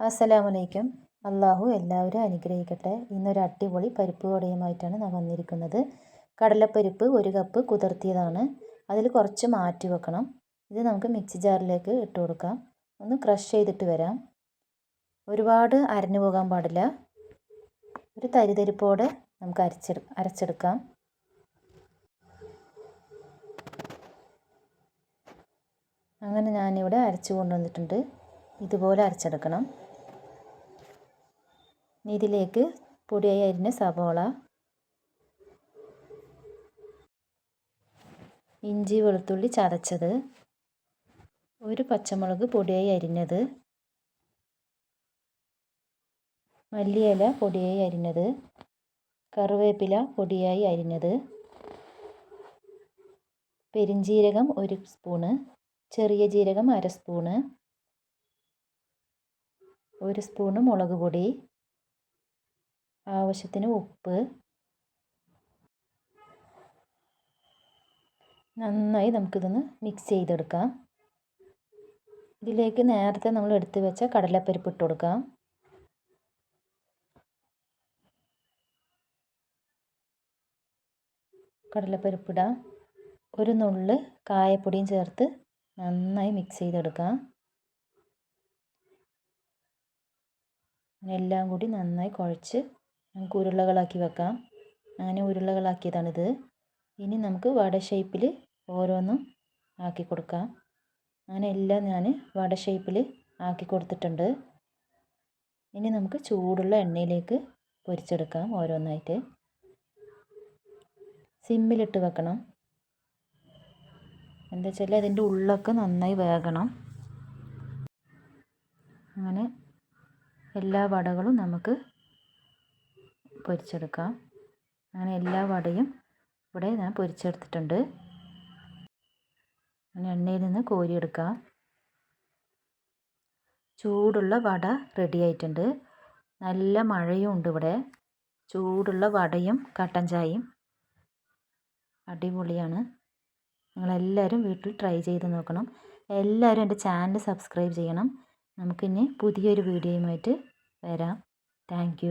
അസ്സലാമലൈക്കും. അള്ളാഹു എല്ലാവരും അനുഗ്രഹിക്കട്ടെ. ഇന്നൊരു അടിപൊളി പരിപ്പ് വടയുമായിട്ടാണ് ഞാൻ വന്നിരിക്കുന്നത്. കടലപ്പരിപ്പ് ഒരു കപ്പ് കുതിർത്തിയതാണ്. അതിൽ കുറച്ച് മാറ്റി വെക്കണം. ഇത് നമുക്ക് മിക്സി ജാറിലേക്ക് ഇട്ട് കൊടുക്കാം. ഒന്ന് ക്രഷ് ചെയ്തിട്ട് വരാം. ഒരുപാട് അരഞ്ഞു പോകാൻ പാടില്ല. ഒരു തരിതരിപ്പോടെ നമുക്ക് അരച്ചെടു അരച്ചെടുക്കാം. അങ്ങനെ ഞാനിവിടെ അരച്ചു കൊണ്ടുവന്നിട്ടുണ്ട്. ഇതുപോലെ അരച്ചെടുക്കണം. ഇതിലേക്ക് പൊടിയായി അരിഞ്ഞ സവോള ഇഞ്ചി വെളുത്തുള്ളി ചതച്ചത് ഒരു പച്ചമുളക് പൊടിയായി അരിഞ്ഞത് മല്ലിയില പൊടിയായി അരിഞ്ഞത് കറിവേപ്പില പൊടിയായി അരിഞ്ഞത് പെരിഞ്ജീരകം ഒരു സ്പൂണ് ചെറിയ ജീരകം അര സ്പൂണ് ഒരു സ്പൂണ് മുളക് പൊടി ആവശ്യത്തിന് ഉപ്പ്. നന്നായി നമുക്കിതൊന്ന് മിക്സ് ചെയ്തെടുക്കാം. ഇതിലേക്ക് നേരത്തെ നമ്മൾ എടുത്തു വെച്ച കടലപ്പരിപ്പ് ഇട്ട് കൊടുക്കാം. കടലപ്പരിപ്പിടാം ഒരു നുള്ള് കായപ്പൊടിയും ചേർത്ത് നന്നായി മിക്സ് ചെയ്തെടുക്കാം. എല്ലാം കൂടി നന്നായി കുഴച്ച് നമുക്ക് ഉരുളകളാക്കി വെക്കാം. അങ്ങനെ ഉരുളകളാക്കിയതാണിത്. ഇനി നമുക്ക് വട ഷേപ്പിൽ ഓരോന്നും ആക്കി കൊടുക്കാം. അങ്ങനെ എല്ലാം ഞാൻ വട ഷേപ്പിൽ ആക്കി കൊടുത്തിട്ടുണ്ട്. ഇനി നമുക്ക് ചൂടുള്ള എണ്ണയിലേക്ക് പൊരിച്ചെടുക്കാം ഓരോന്നായിട്ട്. സിമ്മിലിട്ട് വെക്കണം. എന്താ വെച്ചാൽ അതിന്റെ ഉള്ളൊക്കെ നന്നായി വേകണം. അങ്ങനെ എല്ലാ വടകളും നമുക്ക് പൊരിച്ചെടുക്കാം. അങ്ങനെ എല്ലാ വടയും ഇവിടെ ഞാൻ പൊരിച്ചെടുത്തിട്ടുണ്ട്. എണ്ണയിൽ നിന്ന് കോരിയെടുക്കാം ചൂടുള്ള വട റെഡി ആയിട്ടുണ്ട്. നല്ല മഴയും ഉണ്ട് ഇവിടെ. ചൂടുള്ള വടയും കട്ടൻ ചായയും അടിപൊളിയാണ്. നിങ്ങളെല്ലാവരും വീട്ടിൽ ട്രൈ ചെയ്ത് നോക്കണം. എല്ലാവരും എന്റെ ചാനൽ സബ്സ്ക്രൈബ് ചെയ്യണം. നമുക്കിനി പുതിയൊരു വീഡിയോയുമായിട്ട് വരാം. താങ്ക്